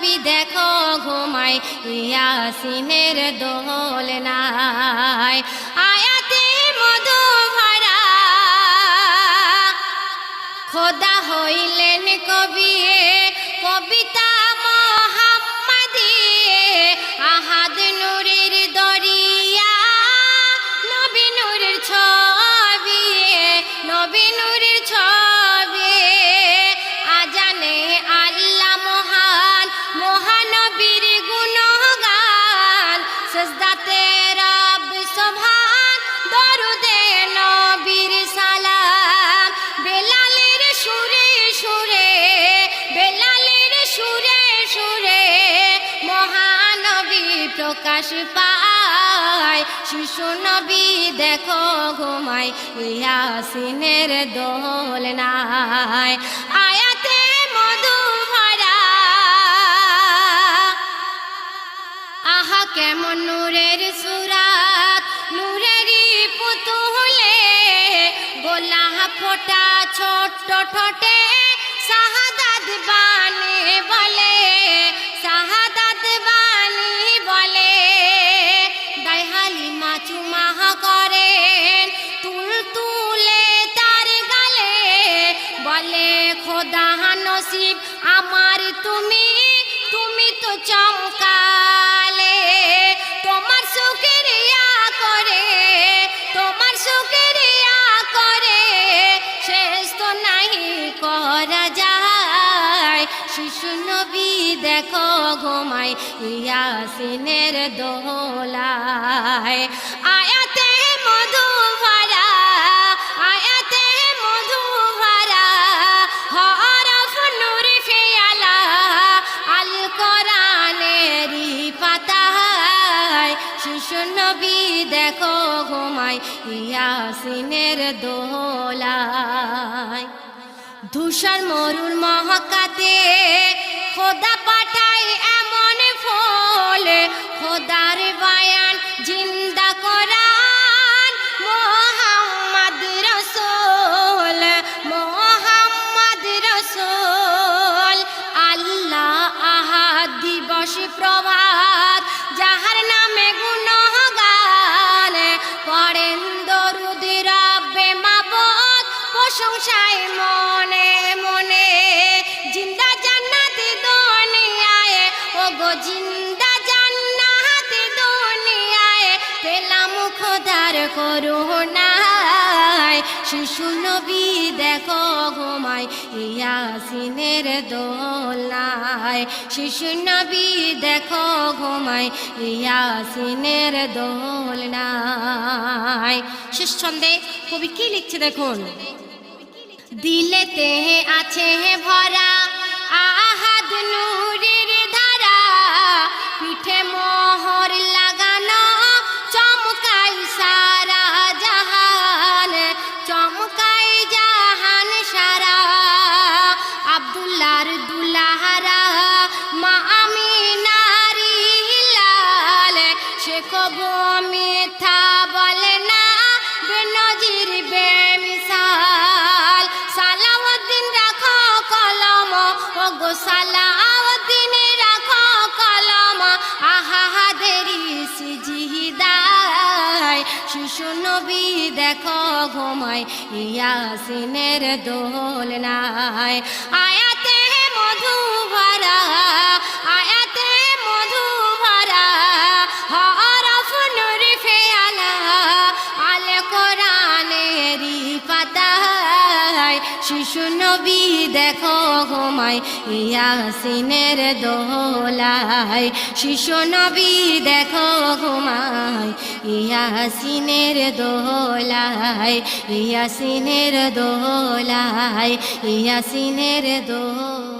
নবী দেখো ঘুমায় ইয়াসিনের দোল নাই। আয়াতে মধু ভরা খোদা হইলেন কবি কবিতা মোহাম্মদী আহাদ মহানবী প্রকাশ পায়, শিশু নবী দেখো ঘুমাই ইয়াসিনের দোল নাই। আয়াতে মধু ভরা। আহা, কেমন নূরের সুরাত। নূরেরই পুতুলে গোলা ফোটা ছোট্ট ঠোঁটে শাহাদাত বাণী। বলে, খোদা নসিব আমার তুমি তুমি তো চমকালে। তোমার শুকরিয়া করে, তোমার শুকরিয়া করে। শেষ তো নাহি করা যায়। শিশু নবী দেখো ঘুমাই ইয়াসিনের দোলায়। আয়াতে মধু নবী দেখো ঘুমাই ইয়াসিনের দোলায়। ধূসর মরুর মহাকাতে খোদা পাঠায় এমন ফল, খোদার বায়ান জিন্দা প্রশংসায় মনে মনে। জিন্দা জান্নাতি দুনিয়ায় ও গো জিন্দা জান্নাতি দুনিয়ায়, পেলাম খোদার করুণায়। শিশু নবী দেখো ঘুমাই ইয়াসিনের দোলায়। শিশু নবী দেখো ঘুমাই ইয়াসিনের দোলনায় শেষ ছন্দে কবি কি লিখছে দেখুন? দিলেতে আছে ভরা, আহাদ নূরের ধারা, পিঠে মোহর লাগানো, চমকাই সারা জাহান, চমকাই জাহান সারা। আব্দুল্লার দুলাহারা, মা আমি নারী লাল সে কবু মিথ্যা নবী, দেখো ঘুমাই ইয়াসিনের দোল নাই। আয়াতে মধু ভরা আয়াতে মধু ভরা হরফ নূর ফেয়ালা আল কোরআনেরই পাতায়। শিশু নবী, দেখো ঘুমাই ইয়াসিনের দোলায়। শিশু নবী দেখো ঘুমাই ইয়াসিনের দোলায় ইয়াসিনের দোলায় ইয়াসিনের দোলায়।